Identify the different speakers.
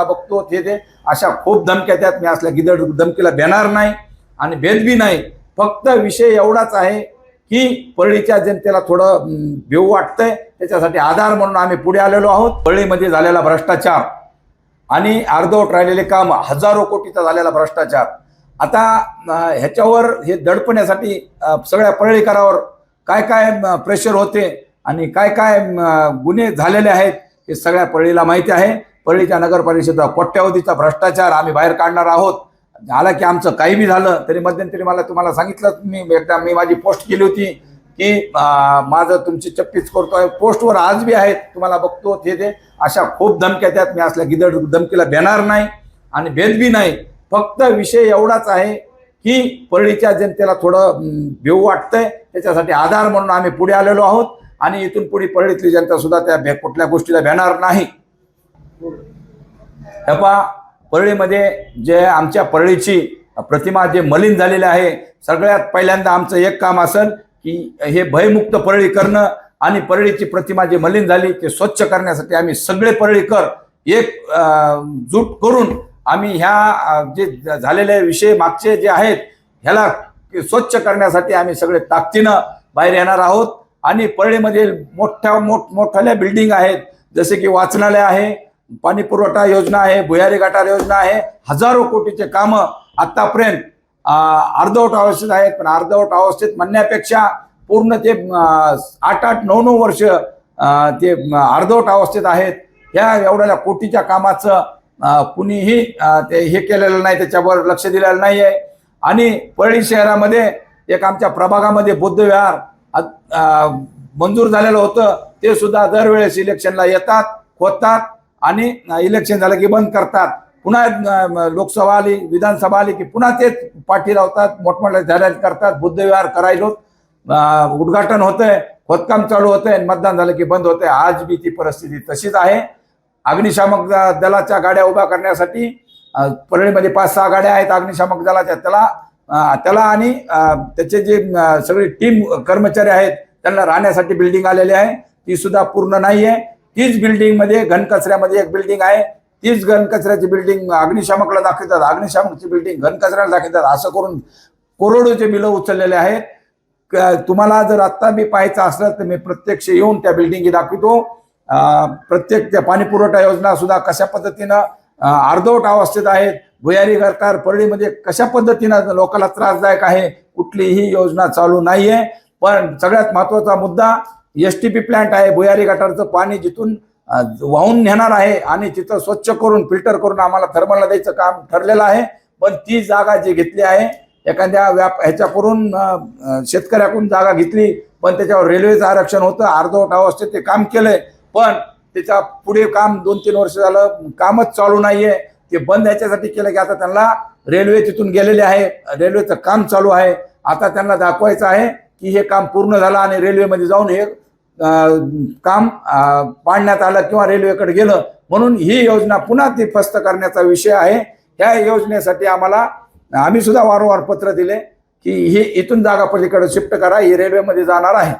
Speaker 1: तुम्हाला बघतो ते ते अशा खूप धमक्या त्यात मी असल्या गिदड धमकीला भेणार नाही आणि भेदबी नाही. फक्त विषय एवढाच आहे की परळीच्या जनतेला थोडं अं, भेऊ वाटतंय. त्याच्यासाठी आधार म्हणून आम्ही पुढे आलेलो आहोत. परळीमध्ये झालेला भ्रष्टाचार आणि अर्धवट राहिलेले काम हजारो कोटीचा झालेला भ्रष्टाचार. आता ह्याच्यावर हे दडपण्यासाठी सगळ्या परळीकरावर काय काय प्रेशर होते आणि काय काय गुन्हे झालेले आहेत हे सगळ्या परळीला माहिती आहे. परळीच्या नगर परिषदेचा कोट्यावधीचा भ्रष्टाचार आम्ही बाहेर काढणार आहोत. झालं की आमचं काही बी झालं तरी मध्यंतरी मला तुम्हाला सांगितलं मी एकदा मी माझी पोस्ट केली होती की माझं तुमची चप्पीच करतो आहे पोस्टवर आज बी आहेत तुम्हाला बघतो हे ते. अशा खूप धमक्या त्यात मी असल्या गिदड धमकीला भेणार नाही आणि भेदबी नाही. फक्त विषय एवढाच आहे की परळीच्या जनतेला थोडं भेऊ वाटतंय. त्याच्यासाठी आधार म्हणून आम्ही पुढे आलेलो आहोत आणि इथून पुढे परळीतली जनता सुद्धा त्या कुठल्या गोष्टीला भेणार नाही. हे पहा परळीमध्ये जे आमच्या परळीची प्रतिमा जे मलिन झालेली आहे सगळ्यात पहिल्यांदा आमचं एक काम असेल की हे भयमुक्त परळी करणं आणि परळीची प्रतिमा जी मलिन झाली ते स्वच्छ करण्यासाठी आम्ही सगळे परळीकर एक जूट करून आम्ही ह्या जे झालेले विषय मागचे जे आहेत ह्याला स्वच्छ करण्यासाठी आम्ही सगळे ताकदीनं बाहेर येणार आहोत. आणि परळीमध्ये मोठ्या मोठमोठ्याल्या बिल्डिंग आहेत जसे की वाचनालय आहे पाणी पुरवठा योजना आहे भुयारी गटार योजना आहे हजारो कोटीचे कामं आतापर्यंत अर्धवट अवस्थेत आहेत पण अर्धवट अवस्थेत म्हणण्यापेक्षा पूर्ण ते आठ आठ नऊ नऊ वर्ष ते अर्धवट अवस्थेत आहेत. ह्या एवढ्या कोटीच्या कामाचं कुणीही ते हे केलेलं नाही त्याच्यावर लक्ष दिलेलं नाही आहे आणि परळी शहरामध्ये एक आमच्या प्रभागामध्ये बुद्धविहार विहार मंजूर झालेलं होतं. ते सुद्धा दरवेळेस इलेक्शनला येतात खोदतात आणि इलेक्शन झालं की बंद करतात. पुन्हा लोकसभा आली विधानसभा आली की पुन्हा तेच पाठी लावतात मोठमोठ्या जाहिरात करतात बुद्धविहार करायलो उद्घाटन होतंय खोदकाम चालू होतंय मतदान झालं की बंद होतंय. आज बी ती परिस्थिती तशीच आहे. अग्निशामक दलाच्या गाड्या उभ्या करण्यासाठी परळीमध्ये पाच सहा गाड्या आहेत अग्निशामक दलाच्या. त्याला त्याला आणि त्याचे जे सगळे टीम कर्मचारी आहेत त्यांना राहण्यासाठी बिल्डिंग आलेली आहे. ती सुद्धा पूर्ण नाही आहे तीच बिल्डिंगमध्ये घनकचऱ्यामध्ये एक बिल्डिंग आहे. तीच घनकचऱ्याची बिल्डिंग अग्निशामकला दाखवतात. अग्निशामकची बिल्डिंग घनकचऱ्याला दाखवतात. असं करून करोडोचे बिलं उचललेले आहेत. तुम्हाला जर आत्ता मी पाहायचं असलं तर मी प्रत्यक्ष येऊन त्या बिल्डिंगी दाखवतो. प्रत्येक त्या पाणी पुरवठा योजना सुद्धा कशा पद्धतीनं अर्धवट अवस्थेत आहेत भुयारी घरकार परळीमध्ये कशा पद्धतीनं लोकांना त्रासदायक आहे कुठलीही योजना चालू नाहीये. पण सगळ्यात महत्त्वाचा मुद्दा एस टी पी प्लांट आहे भुयारी गटारचं पाणी जिथून वाहून नेणार आहे आणि तिथं स्वच्छ करून फिल्टर करून आम्हाला थर्मलला द्यायचं काम ठरलेलं आहे. पण ती जागा जी घेतली आहे एखाद्या व्याप ह्याच्याकडून शेतकऱ्याकडून जागा घेतली पण त्याच्यावर रेल्वेचं आरक्षण होतं अर्धवट अवस्थेत ते काम केलंय. पण त्याच्या पुढे काम दोन तीन वर्ष झालं कामच चालू नाहीये. ते बंद ह्याच्यासाठी केलं की आता त्यांना रेल्वे तिथून गेलेले आहे रेल्वेचं काम चालू आहे. आता त्यांना दाखवायचं आहे की हे काम पूर्ण झालं आणि रेल्वेमध्ये जाऊन हे काम पाडण्यात आलं किंवा रेल्वेकडे गेलं म्हणून ही योजना पुन्हा ती फस्त करण्याचा विषय आहे. ह्या योजनेसाठी आम्हाला आम्ही सुद्धा वारंवार पत्र दिले की ही इथून जागा पलीकडे शिफ्ट करा ही रेल्वेमध्ये जाणार आहे.